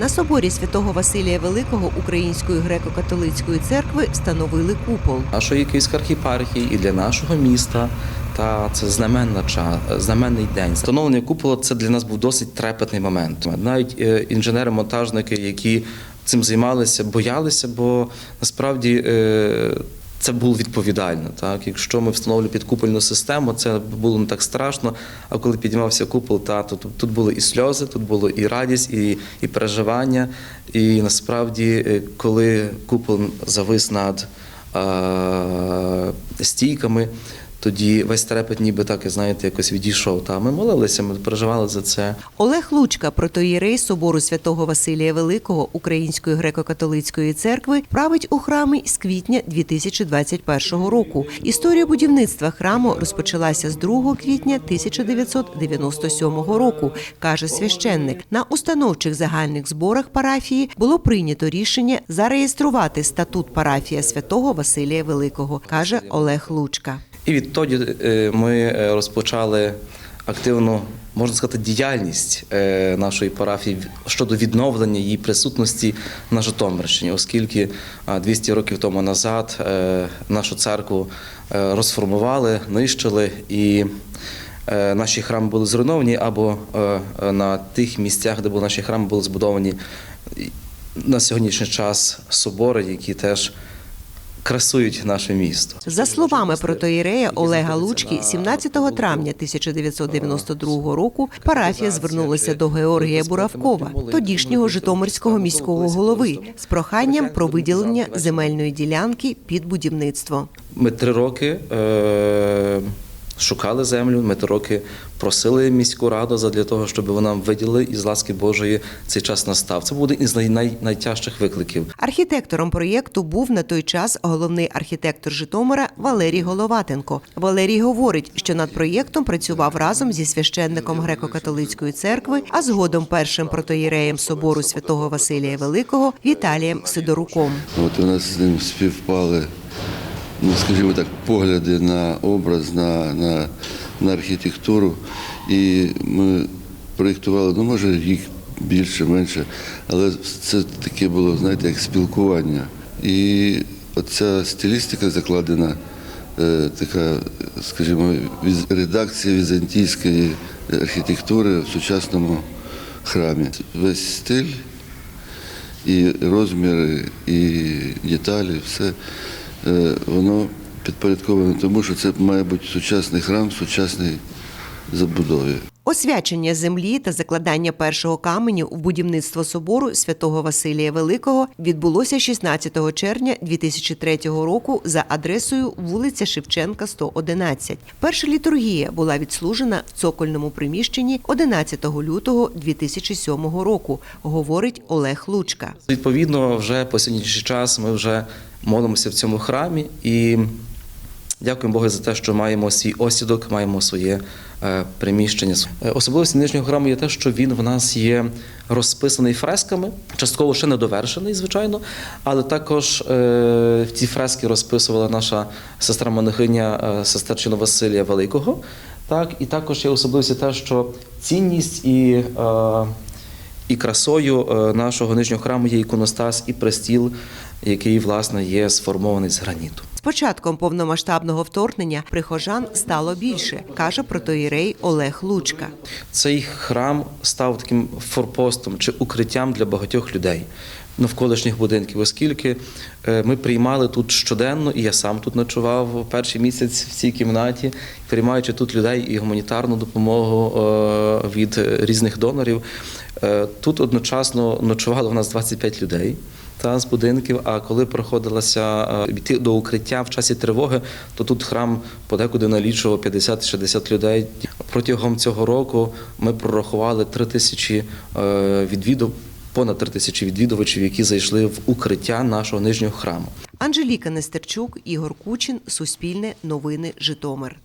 На соборі святого Василія Великого Української греко-католицької церкви встановили купол. нашої Київської архіпархії і для нашого міста. Та це знаменна знаменний день. Встановлення купола це для нас був досить трепетний момент. Навіть е, інженери-монтажники, які цим займалися, боялися, бо насправді. Це було відповідально. Так, якщо ми встановлюємо підкупольну систему, це було не так страшно. А коли піднімався купол, та то тут були і сльози, тут було і радість, і, і переживання. І насправді, е, коли купол завис над е, стійками, тоді весь трепет ніби так, знаєте, якось відійшов. Та ми молилися, ми переживали за це. Олег Лучка, протоїрей собору святого Василія Великого Української греко-католицької церкви, править у храмі з квітня 2021 року. Історія будівництва храму розпочалася з 2 квітня 1997 року, каже священник. На установчих загальних зборах парафії було прийнято рішення зареєструвати статут парафія святого Василія Великого, каже Олег Лучка. І відтоді е, ми е, розпочали активну, можна сказати, діяльність е, нашої парафії щодо відновлення її присутності на Житомирщині, оскільки 200 років тому назад нашу церкву розформували, нищили і. Наші храми були зруйновані або на тих місцях, де були наші храми, були збудовані на сьогоднішній час собори, які теж красують наше місто. За словами протоїрея Олега Лучки, 17 травня 1992 року парафія звернулася до Георгія Буравкова, тодішнього Житомирського міського голови, з проханням про виділення земельної ділянки під будівництво. Ми три роки е, шукали землю, ми три роки просили міську раду для того, щоб вона нам виділили, і з ласки Божої цей час настав. Це один із най, най, найтяжчих викликів. Архітектором проєкту був на той час головний архітектор Житомира Валерій Головатенко. Валерій говорить, що над проєктом працював разом зі священником греко-католицької церкви, а згодом першим протоїреєм собору святого Василія Великого Віталієм Сидоруком. От у нас з ним співпали, ну скажімо так, погляди на образ, на, на, на архітектуру. І ми проєктували, ну може рік більше, менше, але це таке було, знаєте, як спілкування. І оця стилістика закладена, е, така, скажімо, редакція візантійської архітектури в сучасному храмі. Весь стиль і розміри, і деталі, все воно підпорядковане тому, що це має бути сучасний храм сучасній забудові. Освячення землі та закладання першого каменю в будівництво собору святого Василія Великого відбулося 16 червня 2003 року за адресою вулиця Шевченка, 111. Перша літургія була відслужена в цокольному приміщенні 11 лютого 2007 року, говорить Олег Лучка. Відповідно, вже по сьогоднішній час ми вже молимося в цьому храмі і дякуємо Богу за те, що маємо свій осідок, маємо своє приміщення. Е, Особливості нижнього храму є те, що він в нас є розписаний фресками, частково ще не довершений, звичайно, але також е, ці фрески розписувала наша сестра монахиня е, сестерчина Василія Великого. Так, і також є особливості те, що цінність і е, і красою е, нашого нижнього храму є іконостас і престіл, який власне є сформований з граніту. З початком повномасштабного вторгнення прихожан стало більше, каже протоїрей Олег Лучка. Цей храм став таким форпостом чи укриттям для багатьох людей навколишніх будинків, оскільки е, ми приймали тут щоденно, і я сам тут ночував перший місяць в цій кімнаті, приймаючи тут людей і гуманітарну допомогу е, від різних донорів. Е, Тут одночасно ночувало в нас 25 людей. Та з будинків. А коли проходилося е, йти до укриття в часі тривоги, то тут храм подекуди налічував 50-60 людей. Протягом цього року ми прорахували 3 тисячі е, відвідувачів, понад 3 тисячі відвідувачів, які зайшли в укриття нашого нижнього храму. Анжеліка Нестерчук, Ігор Кучин, Суспільне, Новини, Житомир.